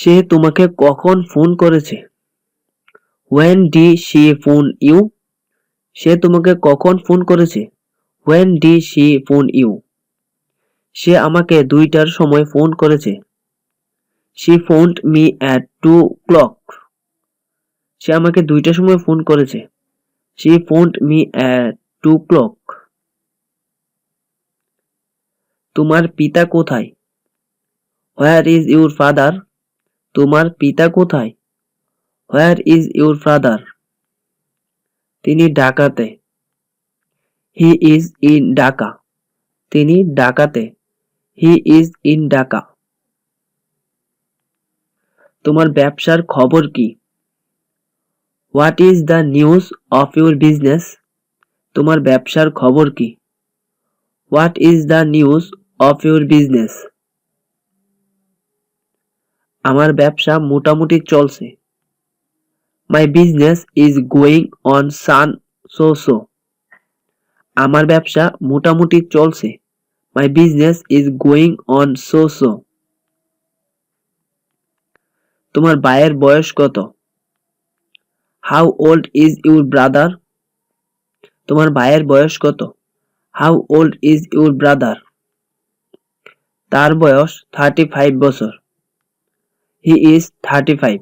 সে তোমাকে কখন ফোন করেছে? When did she phone you সে তোমাকে কখন ফোন করেছে? When did she phone you সে আমাকে দুইটার সময় ফোন করেছে। She phoned me at two o'clock সে আমাকে দুইটার সময় ফোন করেছে। She phoned me at two o'clock তোমার পিতা কোথায়? হোয়ার ইজ ইউর ফাদার তোমার পিতা কোথায়? হোয়ার ইজ ইউর ফাদার তিনি ঢাকাতে। হি ইজ ইন ঢাকা তিনি ঢাকাতে। হি ইজ ইন ঢাকা তোমার ব্যবসার খবর কি? What is the news of your business তোমার ব্যবসার খবর কি? What is the news of your business আমার ব্যবসা মোটামুটি চলছে। My business is going on San so so আমার ব্যবসা মোটামুটি চলছে। My business is going on so so তোমার ভাইয়ের বয়স কত? How old is your brother তোমার ভাইয়ের বয়স কত? How old is your brother তার বয়স থার্টি ফাইভ বছর। হি ইজ থার্টি ফাইভ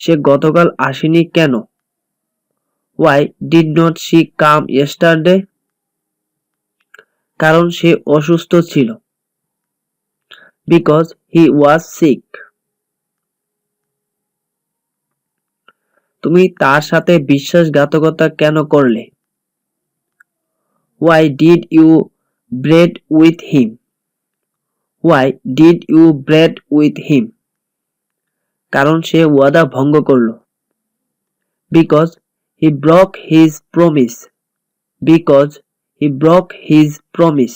সে গতকাল আসেনি কেন? Why did not she come yesterday কারণ সে অসুস্থ ছিল। বিকজ হি ওয়াজ সিক তুমি তার সাথে বিশ্বাসঘাতকতা কেন করলে? Why did you bred with him why did you bred with him কারণ সে ওয়াদা ভঙ্গ করল। Because he broke his promise because he broke his promise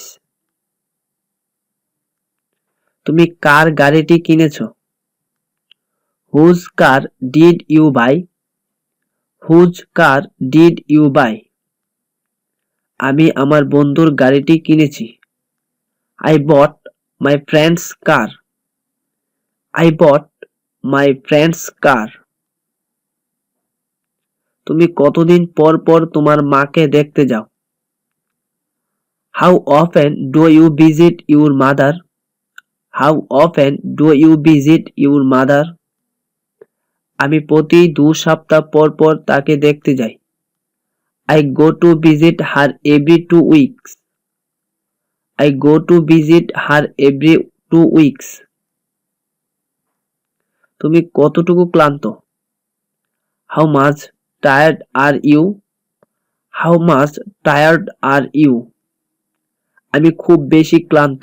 তুমি কার গাড়িটি কিনেছ? Whose car did you buy whose car did you buy আমি আমার বন্ধুর গাড়িটি কিনেছি। I bought my friend's car I bought my friend's car তুমি কতদিন পর পর তোমার মাকে দেখতে যাও? How often do you visit your mother how often do you visit your mother আমি প্রতি দু সপ্তাহ পর পর তাকে দেখতে যাই। I go to visit her every two weeks I go to visit her every two weeks তুমি কতটুকু ক্লান্ত? How much tired are you how much tired are you আমি খুব বেশি ক্লান্ত।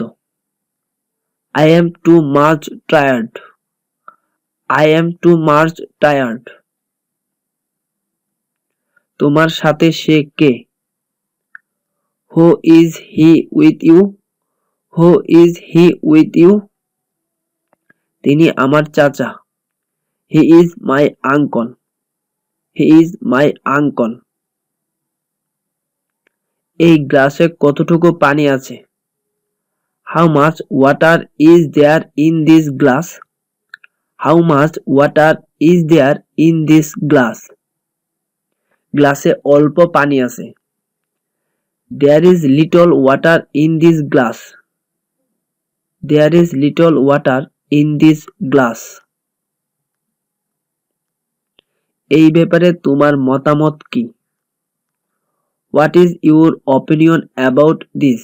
I am too much tired I am too much tired তোমার সাথে সে কে? Who is he with you who is he with you তিনি আমার চাচা। He is my uncle he is my uncle এই গ্লাসে কতটুকু পানি আছে? How much water is there in this glass how much water is there in this glass গ্লাসে অল্প পানি আছে। There is little water in this glass there is little water in this glass এই ব্যাপারে তোমার মতামত কি? What is your opinion about this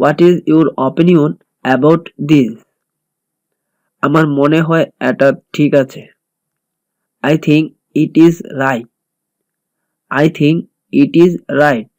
what is your opinion about this আমার মনে হয় এটা ঠিক আছে। I think it is right I think it is right